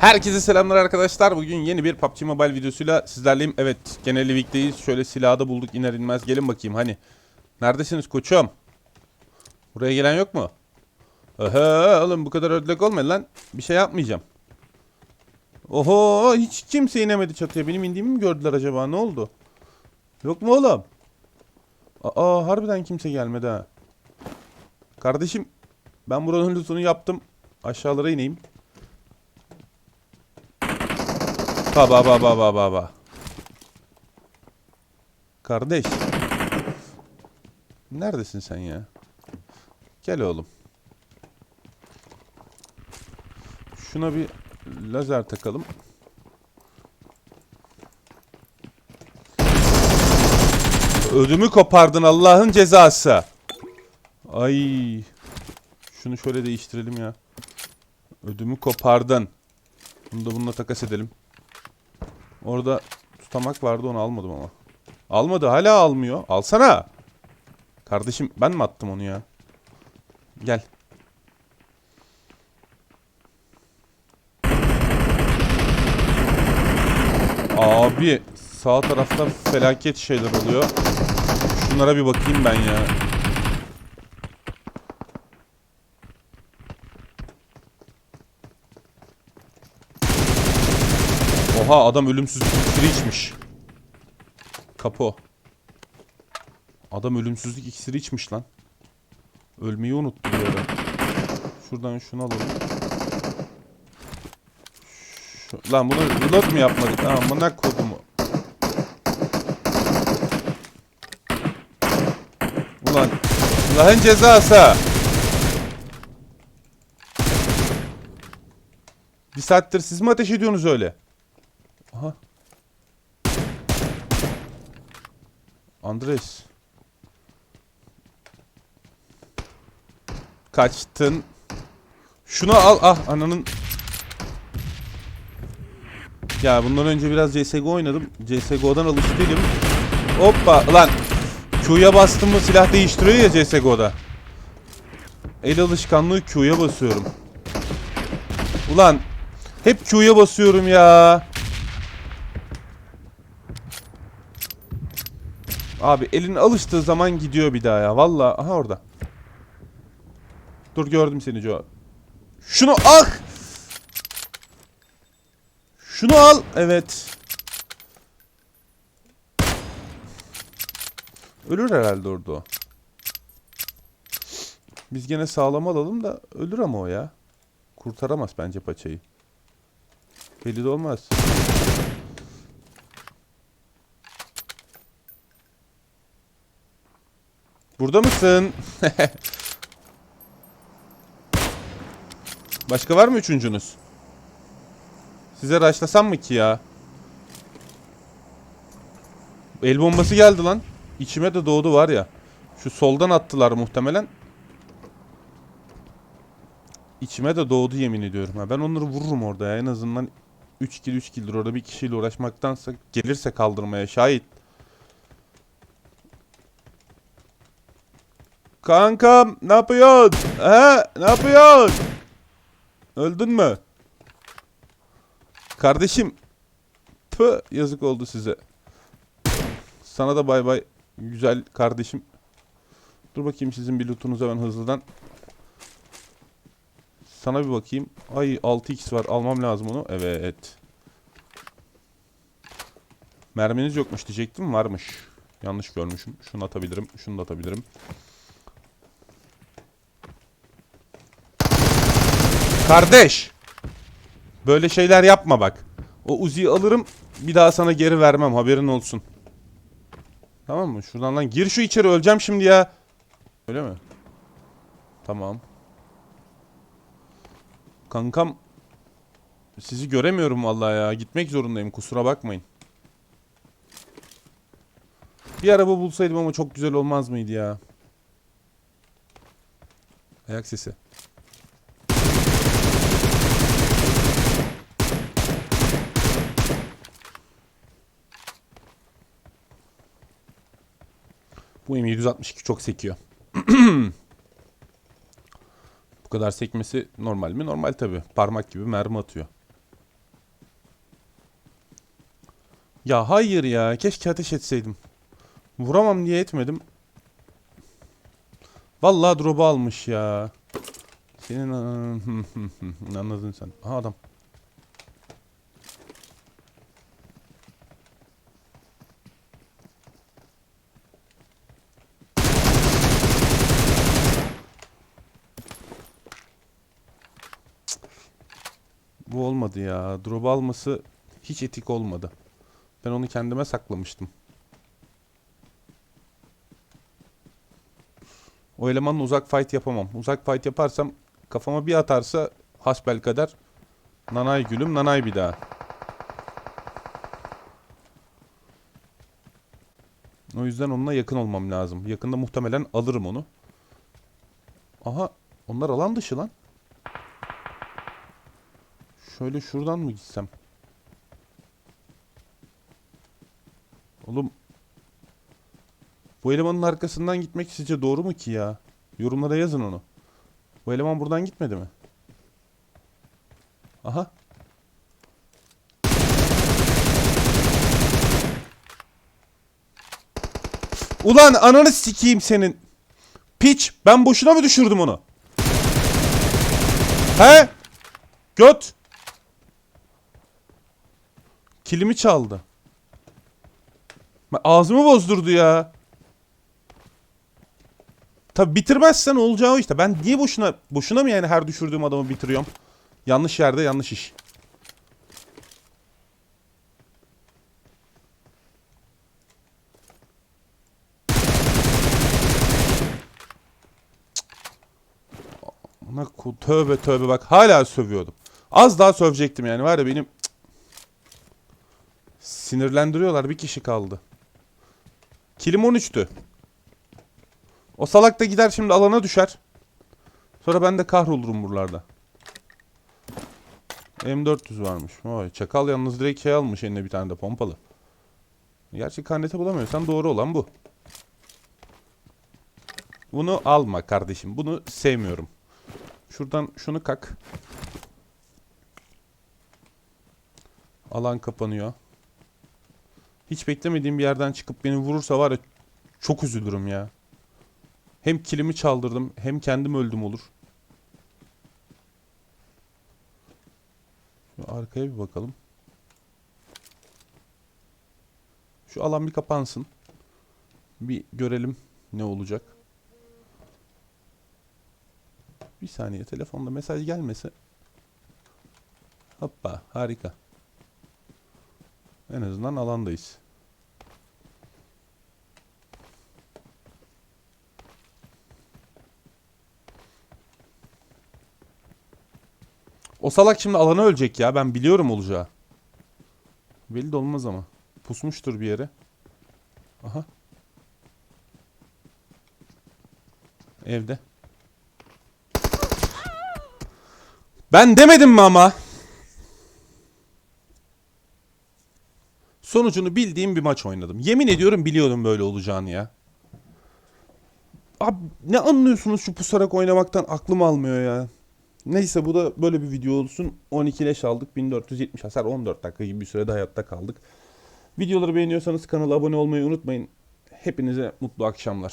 Herkese selamlar arkadaşlar. Bugün yeni bir PUBG Mobile videosuyla sizlerleyim. Evet, genel livikteyiz. Şöyle silahı da bulduk iner inmez. Gelin bakayım hani. Neredesiniz koçum? Buraya gelen yok mu? Aha oğlum bu kadar ödlek olmayın lan. Bir şey yapmayacağım. Oho hiç kimse inemedi çatıya. Benim indiğimi mi gördüler acaba? Ne oldu? Yok mu oğlum? Aa harbiden kimse gelmedi ha. Kardeşim ben buranın lootunu yaptım. Aşağılara ineyim. Ba ba ba ba ba ba ba. Kardeş. Neredesin sen ya? Gel oğlum. Şuna bir lazer takalım. Ödümü kopardın Allah'ın cezası. Ay. Şunu şöyle değiştirelim ya. Ödümü kopardın. Bunu da bununla takas edelim. Orada tutamak vardı onu almadım ama. Almadı hala almıyor. Alsana. Kardeşim ben mi attım onu ya? Gel. Abi sağ tarafta felaket şeyler oluyor. Şunlara bir bakayım ben ya. Oha adam ölümsüzlük iksiri içmiş. Kapo. Adam ölümsüzlük iksiri içmiş lan. Ölmeyi unuttu bir ara. Şuradan şunu alalım. Şu, lan bunu reload mu yapmadık? Bana kodumu. Ulan. Allah'ın cezası. Bir saattir siz mi ateş ediyorsunuz öyle? Andres. Kaçtın. Şunu al. Ah ananın. Ya bundan önce biraz CSGO oynadım. CSGO'dan değilim. Hoppa lan. Q'ya bastım mı silah değiştiriyor ya CSGO'da. El alışkanlığı Q'ya basıyorum. Ulan hep Q'ya basıyorum ya. Abi elin alıştığı zaman gidiyor bir daha ya. Vallahi aha orada. Dur gördüm seni Joe. Şunu ah! Şunu al. Evet. Ölür herhalde orada o. Biz gene sağlam alalım da ölür ama o ya. Kurtaramaz bence paçayı. Belli de olmaz. Burada mısın? Başka var mı üçüncünüz? Size raşlasam mı ki ya? El bombası geldi lan. İçime de doğdu var ya. Şu soldan attılar muhtemelen. İçime de doğdu yemin ediyorum. Ha, ben onları vururum orada ya. En azından 3 kill 3 killdir. Orada bir kişiyle uğraşmaktansa gelirse kaldırmaya şahit. Kankam ne yapıyorsun? He ne yapıyorsun? Öldün mü? Kardeşim. Pı yazık oldu size. Sana da bay bay güzel kardeşim. Dur bakayım sizin bir lootunuza ben hızlıdan. Sana bir bakayım. Ay 6x var almam lazım onu. Evet. Merminiz yokmuş diyecektim varmış. Yanlış görmüşüm. Şunu atabilirim. Şunu da atabilirim. Kardeş. Böyle şeyler yapma bak. O Uzi'yi alırım. Bir daha sana geri vermem. Haberin olsun. Tamam mı? Şuradan lan gir şu içeri öleceğim şimdi ya. Öyle mi? Tamam. Kankam sizi göremiyorum vallahi ya. Gitmek zorundayım. Kusura bakmayın. Bir araba bulsaydım ama çok güzel olmaz mıydı ya? Ayak sesi. Bu M762 çok sekiyor. Bu kadar sekmesi normal mi? Normal tabi. Parmak gibi mermi atıyor. Ya hayır ya. Keşke ateş etseydim. Vuramam diye etmedim. Vallahi drop'u almış ya. Senin anladın sen. Aha adam. Bu olmadı ya. Drop alması hiç etik olmadı. Ben onu kendime saklamıştım. O elemanla uzak fight yapamam. Uzak fight yaparsam kafama bir atarsa hasbel kadar nanay gülüm nanay bir daha. O yüzden onunla yakın olmam lazım. Yakında muhtemelen alırım onu. Aha onlar alan dışı lan. Şöyle şuradan mı gitsem? Oğlum bu elemanın arkasından gitmek sizce doğru mu ki ya? Yorumlara yazın onu. Bu eleman buradan gitmedi mi? Aha. Ulan ananı sikeyim senin. Piç ben boşuna mı düşürdüm onu? He? Göt. Kilimi çaldı. Ağzımı bozdurdu ya. Tabi bitirmezsen olacağı işte. Ben niye boşuna boşuna mı yani her düşürdüğüm adamı bitiriyorum? Yanlış yerde yanlış iş. Tövbe tövbe bak hala sövüyordum. Az daha sövecektim yani var ya benim. Sinirlendiriyorlar bir kişi kaldı. Kilim 13'tü. O salak da gider şimdi alana düşer. Sonra ben de kahrolurum buralarda. M400 varmış. Vay, çakal yalnız direkt şey almış eline bir tane de pompalı. Gerçi karnete bulamıyorsan doğru olan bu. Bunu alma kardeşim. Bunu sevmiyorum. Şuradan şunu kak. Alan kapanıyor. Hiç beklemediğim bir yerden çıkıp beni vurursa var ya çok üzülürüm ya. Hem kilimi çaldırdım hem kendim öldüm olur. Şu arkaya bir bakalım. Şu alan bir kapansın. Bir görelim ne olacak. Bir saniye telefonda mesaj gelmese. Hoppa harika. En azından alandayız. O salak şimdi alana ölecek ya. Ben biliyorum olacağı. Belli de olmaz ama. Pusmuştur bir yere. Aha. Evde. Ben demedim mi ama? Sonucunu bildiğim bir maç oynadım. Yemin ediyorum biliyordum böyle olacağını ya. Abi ne anlıyorsunuz şu pusarak oynamaktan aklım almıyor ya. Neyse bu da böyle bir video olsun. 12 leş aldık. 1470 hasar 14 dakika gibi bir sürede hayatta kaldık. Videoları beğeniyorsanız kanala abone olmayı unutmayın. Hepinize mutlu akşamlar.